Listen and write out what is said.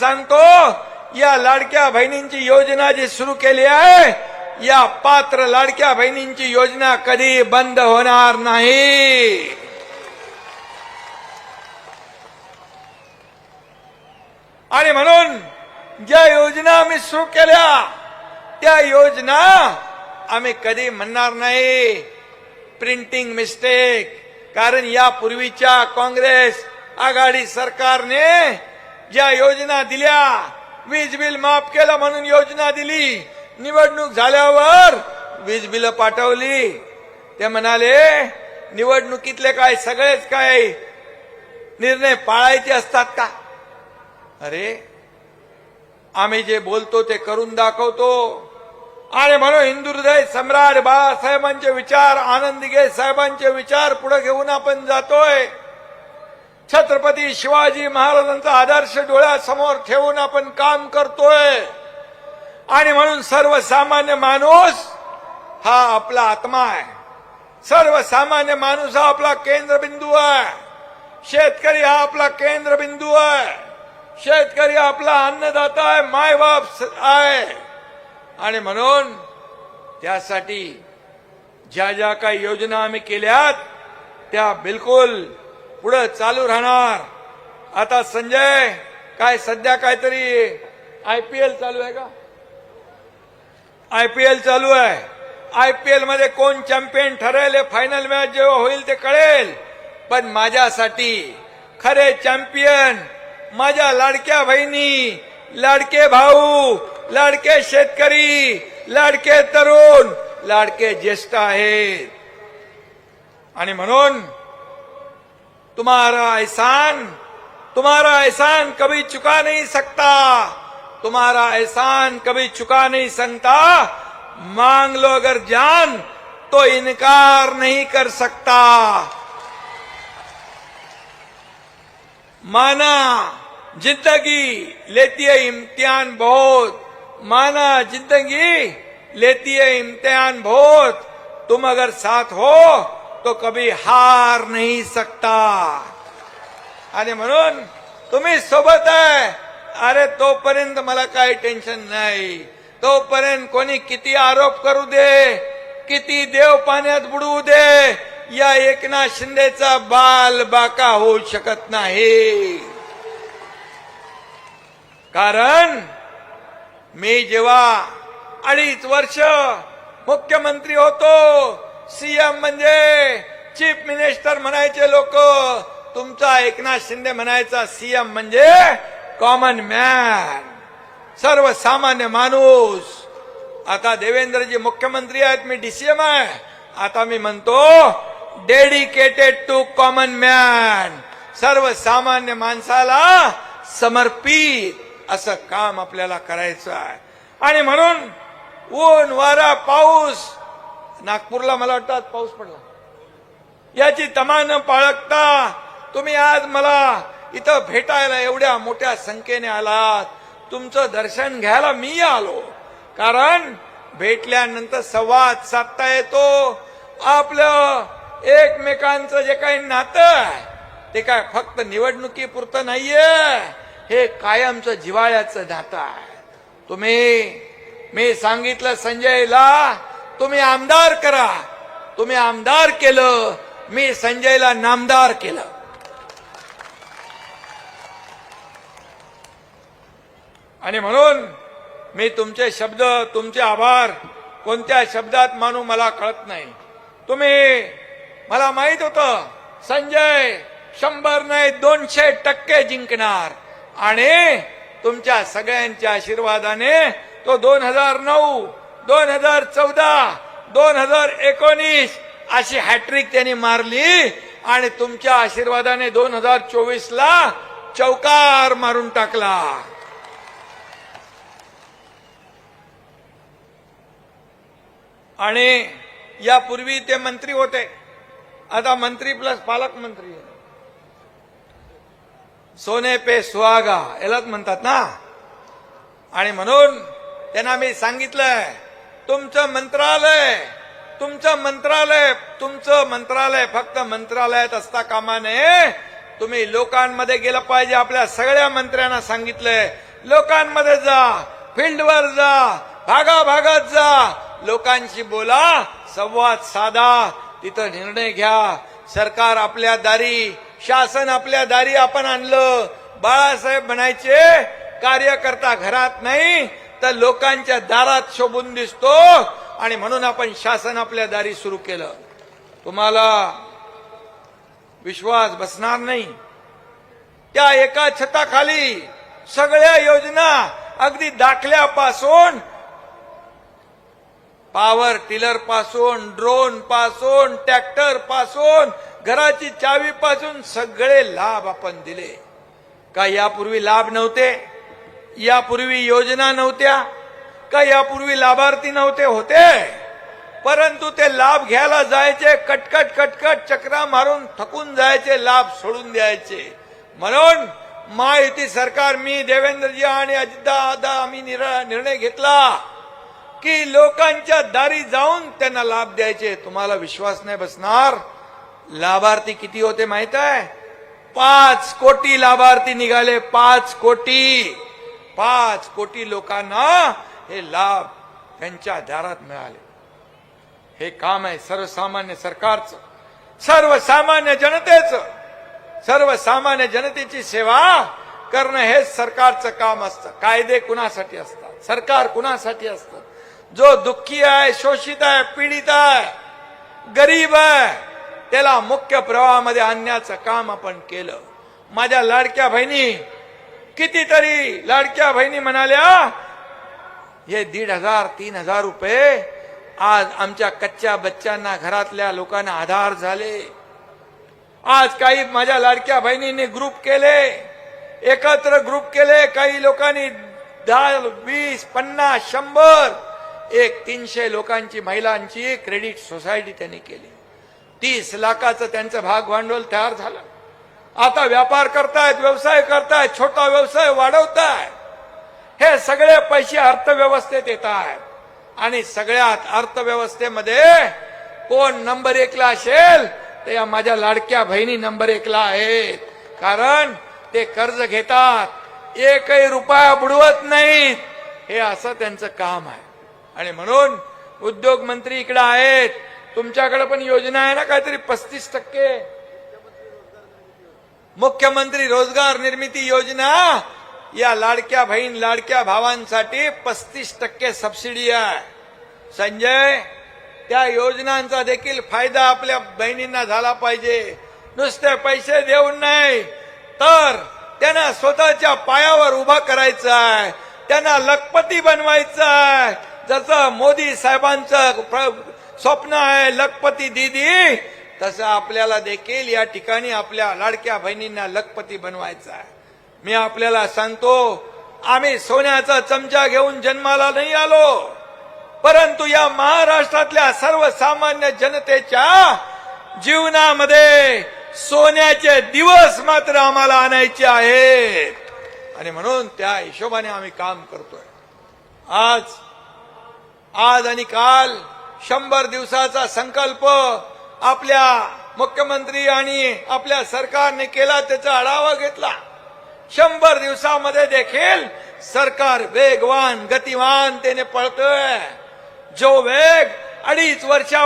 सांगतो या लाडक्या बहिणींची योजना जी सुरू केली आहे या पात्र लाडक्या बहिणींची योजना कधी बंद होणार नाही. आणि म्हणून ज्या योजना आम्ही सुरू केल्या त्या योजना आम्ही कधी म्हणणार नाही. प्रिंटिंग मिस्टेक कारण यापूर्वीच्या काँग्रेस आघाडी सरकारने ज्या योजना दिल्या वीज बिल माफ केलं म्हणून योजना दिली निवडणूक झाल्यावर वीज बिल पाठवली. ते म्हणाले निवडणुकीतले काय सगळेच काय निर्णय पाळायचे असतात का? अरे आम्ही जे बोलतो ते करून दाखवतो. आणि म्हणून हिंदू हृदय सम्राट बाळासाहेबांचे विचार आनंदगे साहेबांचे विचार पुढे घेऊन आपण जातोय. छत्रपती शिवाजी महाराजांचा आदर्श डोळ्यासमोर ठेवून आपण काम करतोय. आणि म्हणून सर्वसामान्य माणूस हा आपला आत्मा आहे. सर्वसामान्य माणूस हा आपला केंद्रबिंदू आहे. शेतकरी हा आपला केंद्रबिंदू आहे. शेतकरी आपला अन्नदाता आहे मायबाप स- आहे. आणि म्हणून त्यासाठी ज्या ज्या काही योजना आम्ही केल्यात त्या बिलकुल पुढं चालू राहणार. आता संजय काय सध्या काहीतरी आयपीएल चालू आहे का? आय पी एल चालू आहे. आय पी एलमध्ये कोण चॅम्पियन ठरेल हे फायनल मॅच जेव्हा होईल ते कळेल. पण माझ्यासाठी खरे चॅम्पियन माझ्या लाडक्या बहिणी लाडके भाऊ लाडके शेतकरी लाडके तरुण लाडके ज्येष्ठ आहेत. आणि म्हणून तुम्हारा एहसान तुम्हारा एहसान कभी चुका नहीं सकता। तुम्हारा एहसान कभी चुका नहीं सकता। मांग लो अगर जान तो इनकार नहीं कर सकता। माना ज़िंदगी लेती है इम्तिहान बहुत। माना ज़िंदगी लेती है इम्तिहान बहुत। तुम अगर साथ हो तो कभी हार नहीं सकता। आणि म्हणून तुम्ही सोबत आहे. अरे तोपर्यंत मला काही टेन्शन नाही. तोपर्यंत कोणी किती आरोप करू दे किती देव पाण्यात बुडवू दे या एकनाथ शिंदेचा बाल बाका होऊ शकत नाही. कारण मी जेव्हा अडीच वर्ष मुख्यमंत्री होतो सीएम म्हणजे चीफ मिनिस्टर म्हणायचे लोक तुमचा एकनाथ शिंदे म्हणायचा सीएम म्हणजे कॉमन मॅन सर्वसामान्य माणूस. आता देवेंद्रजी मुख्यमंत्री आहेत मी डीसीएम आहे. आता मी म्हणतो डेडिकेटेड टू कॉमन मॅन सर्वसामान्य माणसाला समर्पित असं काम आपल्याला करायचं आहे. आणि म्हणून ऊन वारा पाऊस नागपूरला मला वाटतं आज पाऊस पडला. याची तमान पाळगता तुम्ही आज मला इथं भेटायला एवढ्या मोठ्या संख्येने आलात. तुमचं दर्शन घ्यायला मी आलो. कारण भेटल्यानंतर संवाद साधता येतो. आपलं एकमेकांचं जे काही नातं आहे ते काय फक्त निवडणुकीपुरतं नाहीये. हे कायमचं जिवाळ्याचं नातं आहे. तुम्ही मी सांगितलं संजयला तुम्ही आमदार करा. तुम्ही आमदार केलं मी संजयला नामदार केलं. आणि म्हणून मी तुमचे शब्द तुमचे आभार कोणत्या शब्दात मानू मला कळत नाही. तुम्ही मला माहीत होतं संजय शंभर नाही दोनशे टक्के जिंकणार. आणि तुमच्या सगळ्यांच्या आशीर्वादाने तो दोन हजार नऊ दोन हजार चौदा दोन हजार एकोणीस अशी हॅट्रिक त्यांनी मारली आणि तुमच्या आशीर्वादाने दोन हजार चोवीस ला चौकार मारून टाकला. आणि यापूर्वी ते मंत्री होते. आता मंत्री प्लस पालकमंत्री सोने पे सुहागा यालाच म्हणतात ना? आणि म्हणून त्यांना मी सांगितलंय तुमचं मंत्रालय तुमचं मंत्रालय तुमचं मंत्रालय फक्त मंत्रालयात असता कामा नये. तुम्ही लोकांमध्ये गेलं पाहिजे आपल्या सगळ्या मंत्र्यांना सांगितलंय. लोकांमध्ये जा फील्डवर जा भागाभागात जा. लोकांशी बोला संवाद साधा तिथं निर्णय घ्या. सरकार आपल्या दारी शासन आपल्या दारी आपण आणलं. बाळासाहेब म्हणायचे कार्यकर्ता घरात नाही तर लोकांच्या दारात शोभून दिसतो. आणि म्हणून आपण शासन आपल्या दारी सुरू केलं. तुम्हाला विश्वास बसणार नाही. त्या एका छताखाली सगळ्या योजना अगदी दाखल्यापासून पॉवर टिलरपासून ड्रोनपासून ट्रॅक्टरपासून घराची चावी पासून सगळे लाभ आपण दिले. का यापूर्वी लाभ नव्हते? यापूर्वी योजना नव्हत्या का यापूर्वी लाभार्थी नव्हते होते? परंतु ते लाभ घ्यायला जायचे कटकट कटकट चक्रा मारून थकून जायचे लाभ सोडून द्यायचे. म्हणून महायुती सरकार मी देवेंद्रजी आणि अजितदा आम्ही निर्णय घेतला की लोकांच्या दारी जाऊन त्यांना लाभ द्यायचे. तुम्हाला विश्वास नाही बसणार? लाभार्थी किती होते माहीत आहे? पाच कोटी लाभार्थी निघाले पाच कोटी. पाच कोटी लोकांना हे लाभ त्यांच्या दारात मिळाले. हे काम आहे सर्वसामान्य सरकारचं सर्वसामान्य जनतेचं सर्वसामान्य जनतेची सेवा करणं हेच सरकारचं काम असतं. कायदे कुणासाठी असतात? सरकार कुणासाठी असतं? जो दुःखी आहे शोषित आहे पीडित आहे गरीब आहे त्याला मुख्य प्रवाहामध्ये आणण्याचं काम आपण केलं. माझ्या लाडक्या बहिणी कितीतरी लाडक्या बहिणी म्हणाल्या हे दीड हजार तीन हजार रुपये आज आमच्या कच्च्या बच्चांना घरातल्या लोकांना आधार झाले. आज काही माझ्या लाडक्या बहिणींनी ग्रुप केले एकत्र ग्रुप केले काही लोकांनी दहा वीस पन्नास शंभर एक तीनशे लोकांची महिलांची क्रेडिट सोसायटी त्यांनी केली. तीस लाखाचं त्यांचं भाग भांडवल तयार झालं. आता व्यापार करतायत व्यवसाय करतायत छोटा व्यवसाय वाढवतायत हे सगळे पैसे अर्थव्यवस्थेत येत आहेत आणि सगळ्यात अर्थव्यवस्थेमध्ये कोण नंबर एकला असेल तर या माझ्या लाडक्या बहिणी नंबर एकला आहेत. कारण ते कर्ज घेतात. एकही रुपया बुडवत नाहीत. हे असं त्यांचं काम आहे. आणि म्हणून उद्योग मंत्री इकडे आहेत. तुमच्याकडे पण योजना आहे ना काहीतरी पस्तीस टक्के? मुख्यमंत्री रोजगार निर्मिती योजना या लाडक्या बहीण लाडक्या भावांसाठी पस्तीस टक्के सबसिडी आहे. संजय त्या योजनांचा देखील फायदा आपल्या बहिणींना झाला पाहिजे. नुसते पैसे देऊन नाही तर त्यांना स्वतःच्या पायावर उभा करायचं आहे. त्यांना लखपती बनवायचं आहे. जसं मोदी साहेबांचं प्र- स्वप्न आहे लखपती दिदी तसं आपल्याला देखील या ठिकाणी आपल्या लाडक्या बहिणींना लखपती बनवायचं आहे. मी आपल्याला सांगतो आम्ही सोन्याचा चमचा घेऊन जन्माला नाही आलो. परंतु या महाराष्ट्रातल्या सर्वसामान्य जनतेच्या जीवनामध्ये सोन्याचे दिवस मात्र आम्हाला आणायचे आहेत. आणि म्हणून त्या हिशोबाने आम्ही काम करतोय. आज आज आणि काल शंभर दिवसाचा संकल्प आपल्या मुख्यमंत्री आणि आपल्या सरकारने केला त्याचा आढावा घेतला. शंभर दिवसामध्ये देखील सरकार वेगवान गतिवान त्याने पळतोय. जो वेग अडीच वर्षा